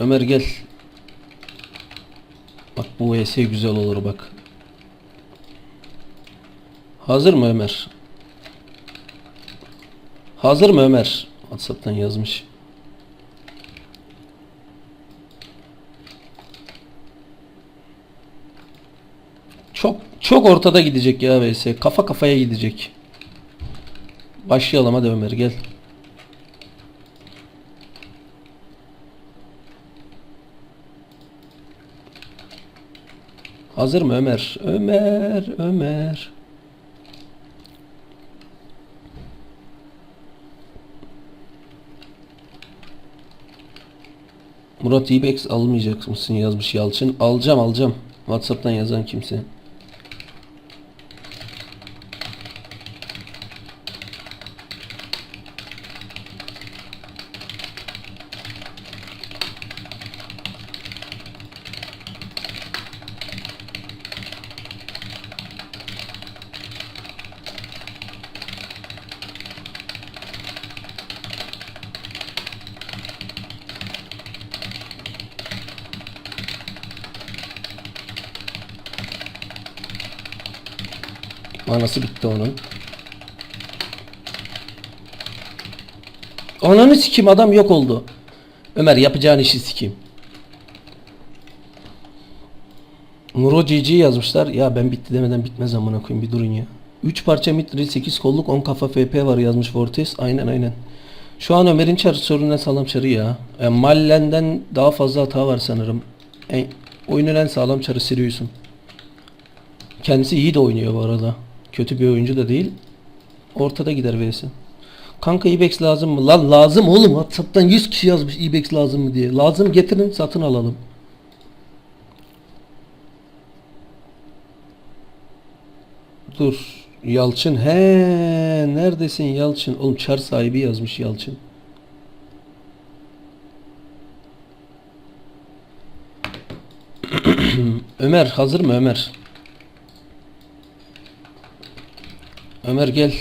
Ömer gel. Bak bu VS güzel olur bak. Hazır mı Ömer? Hazır mı Ömer? WhatsApp'tan yazmış. Çok çok ortada gidecek ya VS. Kafa kafaya gidecek. Başlayalım hadi Ömer gel. Hazır mı Ömer? Ömer, Ömer. Murat İbex almayacak mısın yazmış Yalçın. Alacağım alacağım. Whatsapp'tan yazan kimse. Manası bitti onun. Ananı sikim adam yok oldu. Ömer yapacağın işi sikim. Muro GG yazmışlar. Ya ben bitti demeden bitmez amına koyayım bir durun ya. 3 parça mitri 8 kolluk 10 kafa FP var yazmış Fortes. Aynen aynen. Şu an Ömer'in çarı sorunun en sağlam çarı ya. E, Mallen'den daha fazla hata var sanırım. En, oyunun en sağlam çarı Sirius'un. Kendisi iyi de oynuyor bu arada. Kötü bir oyuncu da değil. Ortada gider vs. Kanka Ibex lazım mı? Lan lazım oğlum. Whatsapp'tan 100 kişi yazmış Ibex lazım mı diye. Lazım getirin satın alalım. Dur. Yalçın. He, neredesin Yalçın? Oğlum çar sahibi yazmış Yalçın. Ömer hazır mı Ömer? Ömer gel.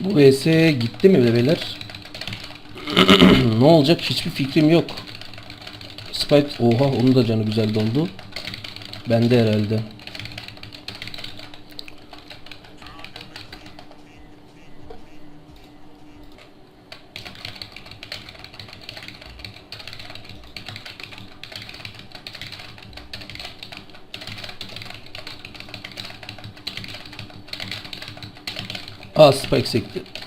Bu vs gitti mi be beyler? ne olacak hiçbir fikrim yok. Spike oha onun da canı güzel doldu. Bende herhalde. Aa Spike sekti.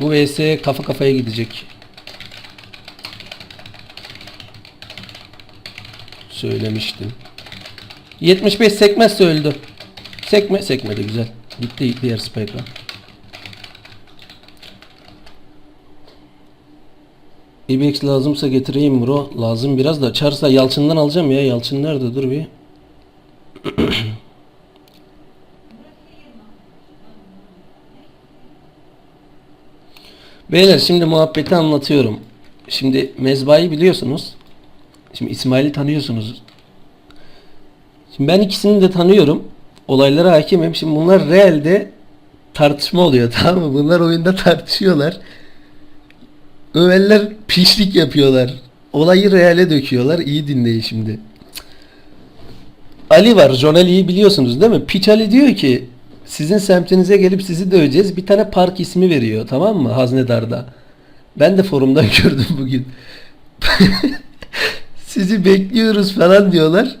Bu vs kafa kafaya gidecek. Söylemiştim. 75 sekmezse öldü. Sekme sekmedi güzel. Gitti diğer spike'a. İbex lazımsa getireyim bro. Lazım biraz da. Çarsa Yalçın'dan alacağım ya. Yalçın nerede? Dur bir. Beyler şimdi muhabbeti anlatıyorum. Şimdi mezbayı biliyorsunuz. Şimdi İsmail'i tanıyorsunuz. Şimdi ben ikisini de tanıyorum. Olaylara hakimim. Şimdi bunlar realde tartışma oluyor tamam mı? Bunlar oyunda tartışıyorlar. Ömerler pişlik yapıyorlar. Olayı reale döküyorlar. İyi dinleyin şimdi. Ali var. John biliyorsunuz değil mi? Piç Ali diyor ki sizin semtinize gelip sizi döveceğiz. Bir tane park ismi veriyor. Tamam mı? Haznedar'da. Ben de forumdan gördüm bugün. sizi bekliyoruz falan diyorlar.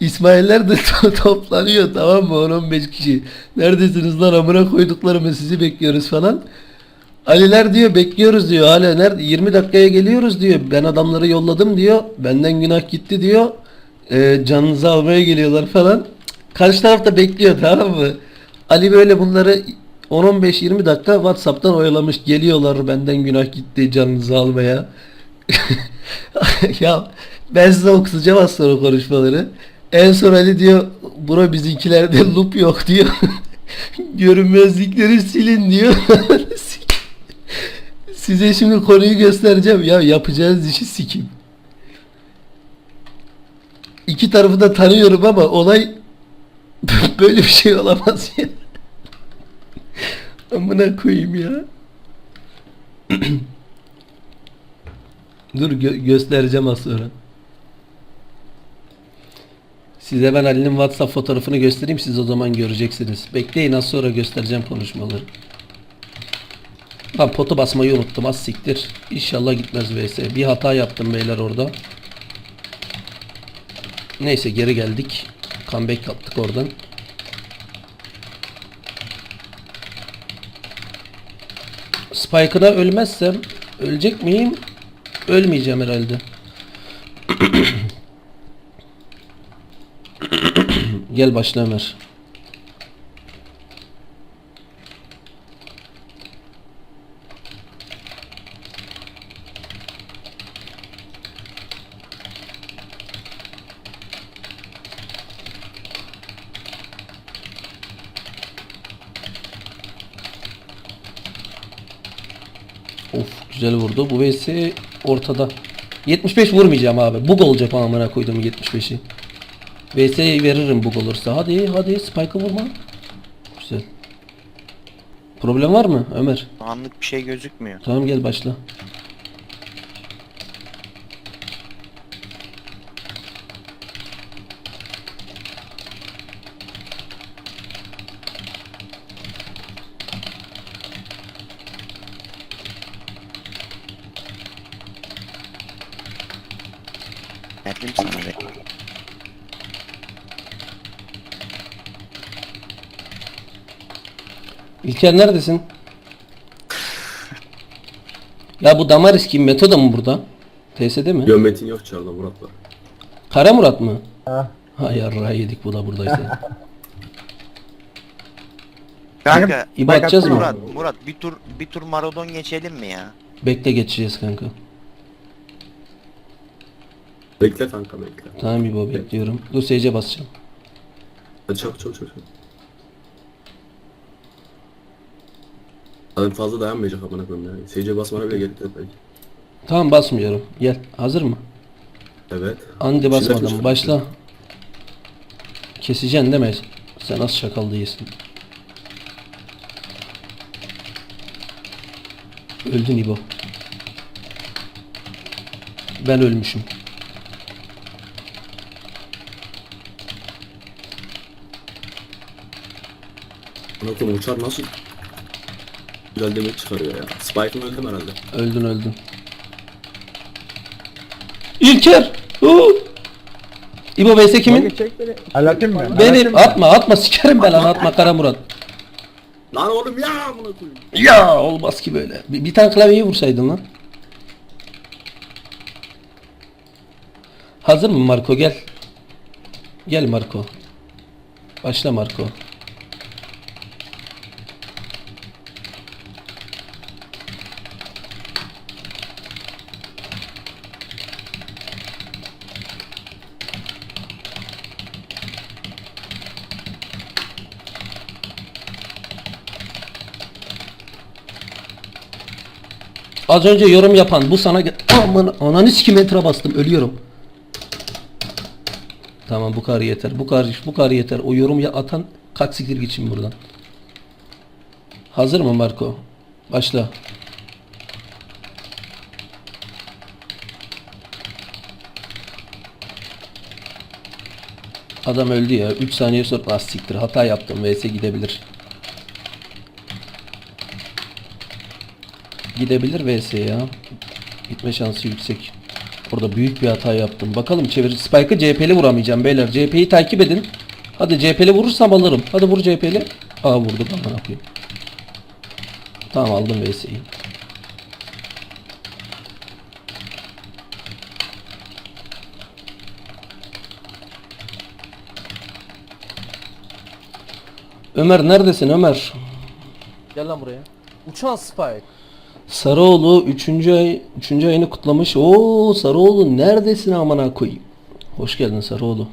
İsmailler de to- toplanıyor tamam mı 10-15 kişi. Neredesiniz lan amına koyduklarımı sizi bekliyoruz falan. Aliler diyor bekliyoruz diyor. Hala nerede 20 dakikaya geliyoruz diyor. Ben adamları yolladım diyor. Benden günah gitti diyor. Ee, canınızı almaya geliyorlar falan. Karşı tarafta bekliyor tamam mı? Ali böyle bunları 10-15-20 dakika Whatsapp'tan oyalamış. Geliyorlar benden günah gitti canınızı almaya. ya ben size okutacağım az sonra konuşmaları. En son Ali diyor bura bizimkilerde loop yok diyor. Görünmezlikleri silin diyor. Size şimdi konuyu göstereceğim. Ya yapacağınız işi sikeyim. İki tarafı da tanıyorum ama olay böyle bir şey olamaz ya. Amına koyayım ya. Dur gö- göstereceğim az sonra. Size ben Ali'nin WhatsApp fotoğrafını göstereyim siz o zaman göreceksiniz. Bekleyin az sonra göstereceğim konuşmaları. Lan potu basmayı unuttum az siktir. İnşallah gitmez vs. Bir hata yaptım beyler orada. Neyse geri geldik. Comeback yaptık oradan. Spike'ına ölmezsem ölecek miyim? Ölmeyeceğim herhalde. Gel başla Ömer. Güzel vurdu. Bu vs ortada. 75 vurmayacağım abi. Bug olacak amına koydum 75'i. VS'yi veririm bug olursa. Hadi hadi spike'ı vurma. Güzel. Problem var mı Ömer? Anlık bir şey gözükmüyor. Tamam gel başla. Verdim sana be. İlker neredesin? ya bu Damaris kim? Metoda mı burada? TS'de mi? Gömmetin yok çağırda Murat var. Kara Murat mı? Ha. Hay yarrağı yedik bu da buradaysa. Kanka İbo atacağız mı? Murat Murat bir tur bir tur Maradon geçelim mi ya? Bekle geçeceğiz kanka. Bekle kanka bekle. Tamam İbo bekliyorum. Dur SC basacağım. Hadi çabuk çabuk çabuk. Adam fazla dayanmayacak amına koyayım ya. Seyirciye basmana bile gerek yok belki. Tamam basmıyorum. Gel. Hazır mı? Evet. Andi basmadım. Başla. Keseceksin değil mi? Sen az şakal değilsin. Öldün İbo. Ben ölmüşüm. Amına koyayım uçar nasıl? Güzel demek çıkarıyor ya. Spike'ın öldüm herhalde. Öldün öldün. İlker! Huu! İbo vs kimin? Çek beni. Anlatayım mı? Benim. Atma atma sikerim ben lan atma Kara Murat. Lan oğlum ya amına koyayım. Ya olmaz ki böyle. Bir, bir tane klavyeyi vursaydın lan. Hazır mı Marco gel. Gel Marco. Başla Marco. Az önce yorum yapan bu sana aman ananı sikim enter'a bastım ölüyorum. Tamam bu kadar yeter. Bu kadar bu kadar yeter. O yorum ya atan kaç siktir şimdi buradan. Hazır mı Marco? Başla. Adam öldü ya. 3 saniye sonra ah hata yaptım. VS gidebilir. Gidebilir VS ya. Gitme şansı yüksek. Orada büyük bir hata yaptım. Bakalım çevir. Spike'ı CHP'li vuramayacağım beyler. CHP'yi takip edin. Hadi CHP'li vurursam alırım. Hadi vur CHP'li. Aa vurdum aman yapayım. Tamam aldım VS'yi. Ömer neredesin Ömer? Gel lan buraya. Uçan Spike. Sarıoğlu 3. ay 3. ayını kutlamış. Oo Sarıoğlu neredesin amına koyayım? Hoş geldin Sarıoğlu.